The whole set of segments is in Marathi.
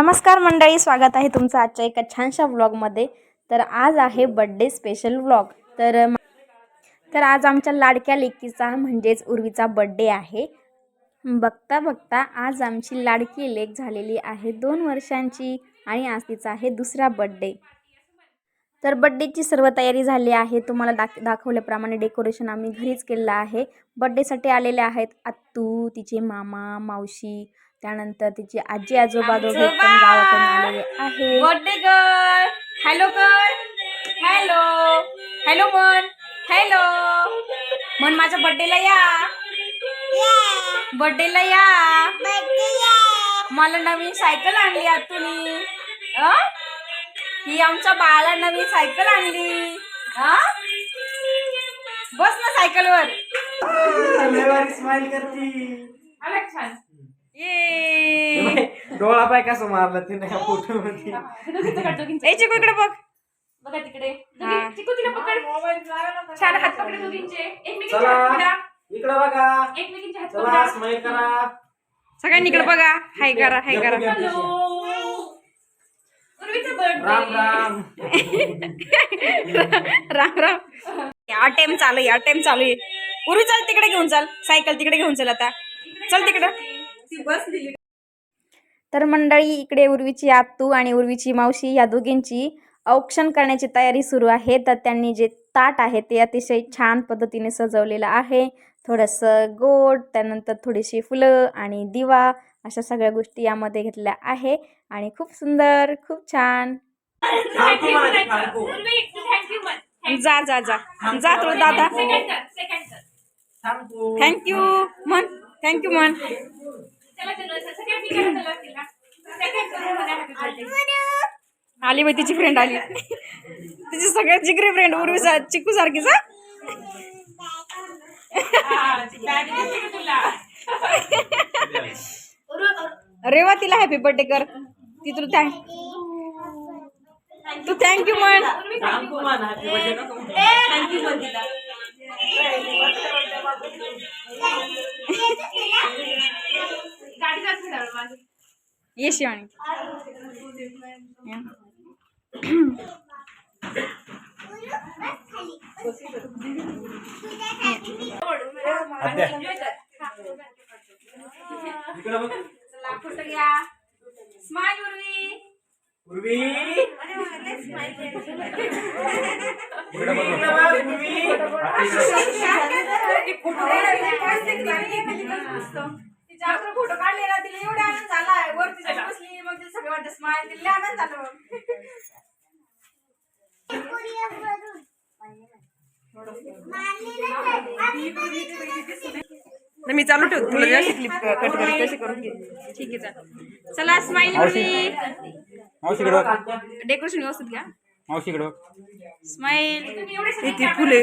नमस्कार मंडळी स्वागत आहे तुमचं आजच्या एका छानशा व्लॉगमध्ये तर आज आहे बड्डे स्पेशल व्लॉग तर तर आज आमच्या लाडक्या लेकीचा म्हणजेच उर्वीचा बड्डे आहे. बघता बघता आज आमची लाडकी लेक झालेली आहे दोन वर्षांची आणि आज तिचा आहे दुसरा बड्डे तर बड्डेची सर्व तयारी झाली आहे. तुम्हाला दाख दाखवल्याप्रमाणे डेकोरेशन आम्ही घरीच केलेलं आहे. बड्डेसाठी आलेले आहेत आत्तू तिचे मामा मावशी त्यानंतर तिची आजी आजोबा दोघे पण गावाकडून आलेले आहे बर्थडे गर्ल हॅलो कर हॅलो हॅलो मन हॅलो मन माझ्या बर्थडेला या. बर्थडेला या. मला नवीन सायकल आणली आतुनी. अ? ही आमच्या बाळाला नवीन सायकल आणली. अ? बस ना सायकलवर स्माइल करती. का छान? ये डोळा पाय कसं मारला तिने या फोटो मध्ये चिकू इकडे बघ. बघा तिकडे. दोघी- चिकू तिला पकड. छान हात पकडे दोघींचे. एकमेकींचे चला. हात पकडा. इकडे बघा. एकमेकींचे हात चला पकडा. स्माइल करा. सगळ्यांनी इकडे बघा. हाय करा हाय करा. या हॅलो उर्वीचा राम बर्थडे राम. राम राम. या टाइम चालू आहे, या टाइम चालू आहे. उर्वी चाल तिकडे घेऊन चाल. सायकल तिकडे घेऊन चल आता. चल तिकडं. तर मंडळी इकडे उर्वीची आत्तू आणि उर्वीची मावशी या दोघींची औक्षण करण्याची तयारी सुरू आहे. तर त्यांनी जे ताट आहे ते अतिशय छान पद्धतीने सजवलेलं आहे. थोडंसं गोड त्यानंतर थोडीशी फुलं आणि दिवा अशा सगळ्या गोष्टी यामध्ये घेतल्या आहे. आणि खूप सुंदर खूप छान. जा जा जा. जा तुला दादा. थँक्यू मन. थँक्यू मन. आली बाई तिची फ्रेंड आली तिची सगळ्यात जिगरी फ्रेंड उर्वी चिकू सारखीच रेवा तिला हॅपी बर्थडे कर ती तुला थँक तू थँक्यू म्हण थांबतो ये शिवानी आत्या. इकडे बघ. स्माइल उर्वी बघ. पूर्वी. फोटो काढलेला तिला एवढा आनंद झाला वरती जाऊन बसली मग तिला सगळं वाटतं स्माइल तिला लय आनंद झाला नाही, मी चालू ठेवतो. तुला क्लिप कट करी तशी करून घे. ठीक आहे चल. चला बघ. डेकोरेशन व्यवस्थित घ्या. मावशीकडे बघ. स्माइल फुले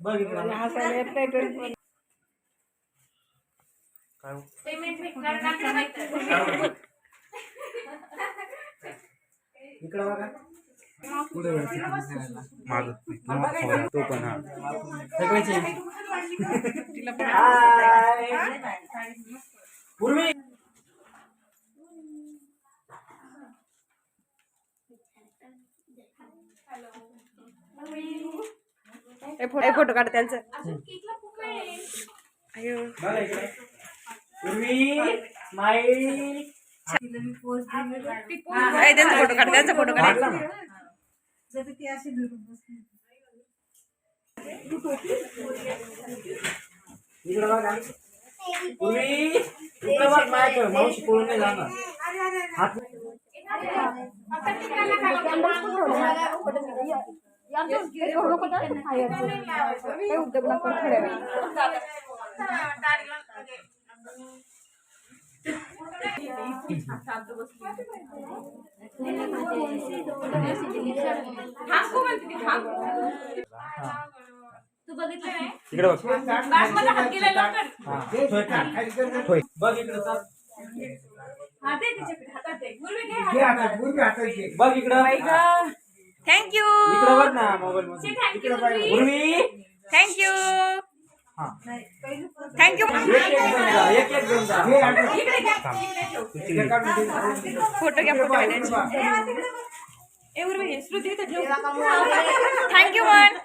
बघ इकडं. काय? पेमेंट भेटणार इकडं बघा माग तो पण हा सगळ्याचे हाय. पूर्वी फोटो काढ त्यांचं. त्यांचा फोटो काढ त्यांचा फोटो काढ. मावशी पळून नाही जाणार. हात काही उद्योग नको थोड्या वेळ थांबू म्हणते ती, थांब. तू बघितलं नाही? इकडे बघ. बास मला हात गेला लवकर बघ इकडं चल. हात दे तिच्याकडे हातात दे. गुरु घे घे हातात, पूर्वी हातात घे. बघ इकडं थँक्यू इकडं बघ ना मोबाईल मध्ये थँक्यू पूर्वी थँक्यू हा. थँक्यू एक एक जण जा, एक एक जण जा. घे हातात. हे काढून दे. फोटो घ्या फोटो थँक्यू वन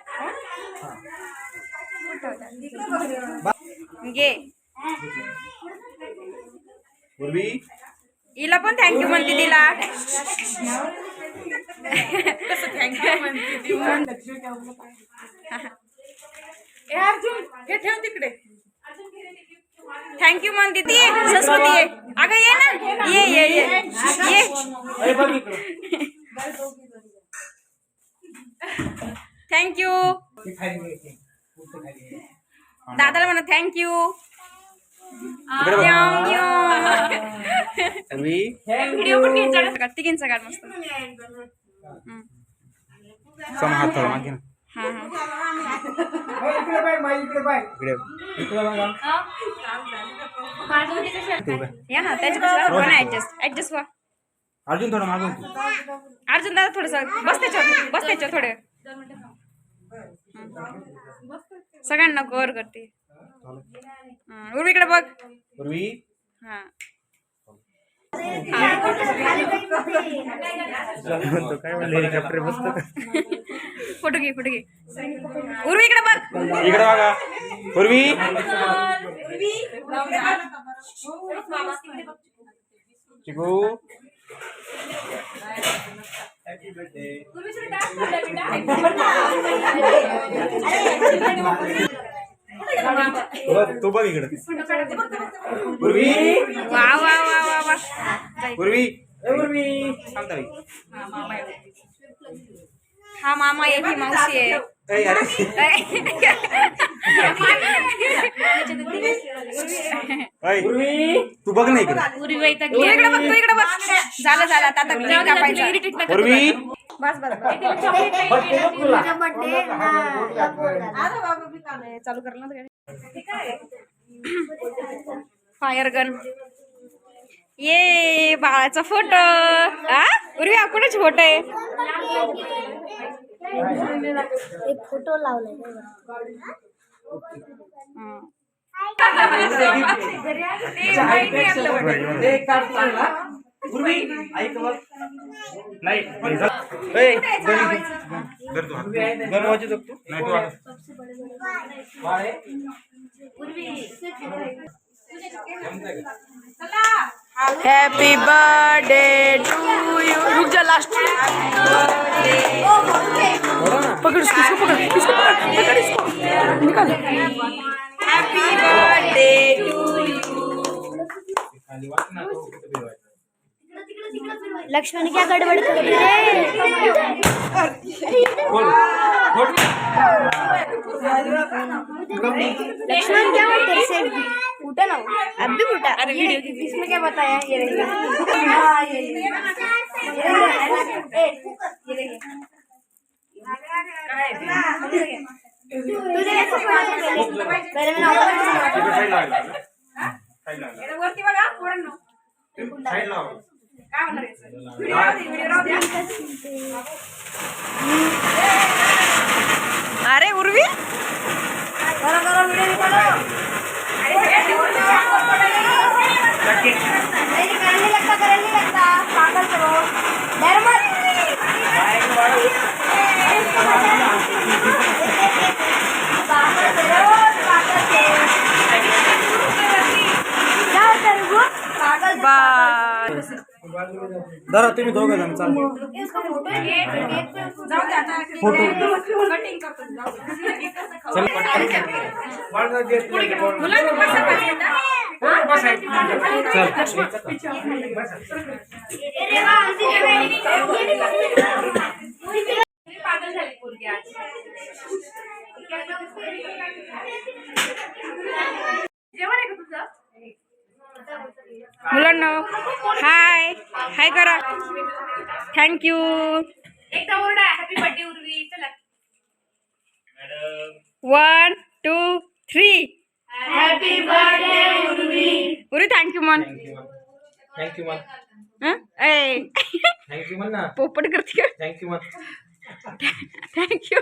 घे पूर्वी हिला पण थँक्यू म्हणते तिला थँक्यू म्हणते ती अर्जुन हे ठेव तिकडे. थँक्यू म्हणते ती संस्कृती ये. अगं ये ना. ये ये ये. ये. अरे बघ इकडं. थँक्यू. दादाला म्हणा थँक्यू व्हिडिओ पण घ्यायचा तिघींचा काढ मस्त सम हात थोडा मागे ना. हा हा. हे इकडे बाय बाई इकडे बाय इकडे इकडे बघा. तू काय या ना त्याच्यापासून ऍडजस्ट ऍडजस्ट व्हा. अर्जुन थोडं मागून अर्जुन दादा थोडस बस त्याच्यावर बस त्याच्यावर थोडे. सगळ्यांना कव्हर करते. हा, उर्वीकडे बघ. पूर्वी हा. म्हणतो काय म्हणलं हेलिकॉप्टर बसतो का फोटो घे फोटो घे. उर्वीकडे बघ. इकडे बघा. पूर्वी चिकू. बघ, तू बघ इकडे. पूर्वी वा वा वा वा वा. जाई. पूर्वी ए, पूर्वी. हा मामा आहे ही मावशी आहे. पूर्वी तू बघ ना इकडे. तू इकडे बघ तू इकडे बघ. झालं झालं. आता पूर्वी बस बस. चालू फायर गन ये बाळाचा फोटो. हा उर्वी हा कुणाच फोटो आहे? एक फोटो लावलाय. हं. नाही ए, गण धर तू हात. गण वाजवतो का तू नाही तू वाजव. बाळे. हॅपी बर्थडे टू यू रुक जा लास्ट पकड़ इसको इसको पकड़ इसको पकड़ पकड़ इसको निकाल हैप्पी बर्थडे टू खाली वाच ना, तो कुठे ठेवायचा. लक्ष्मण क्या गडबड कर रही है लक्ष्मण क्या हुआ तेरे से फूटा ना वो? अब भी फूटा अरे वीडियो इसमें क्या बताया? ये देखिए हाँ, ये ये। ये धरा तुम्ही दोघं जण चाल. फोटो. मुलांना. हाय. हाय करा. थँक्यू एकदा ओरडा हॅपी बर्थडे उर्वी. चला. One two three happy birthday Urvi. Uri thank you मन थँक्यू मन हं? ए. थँक्यू मन ना. पोपट करते थँक्यू मन थँक्यू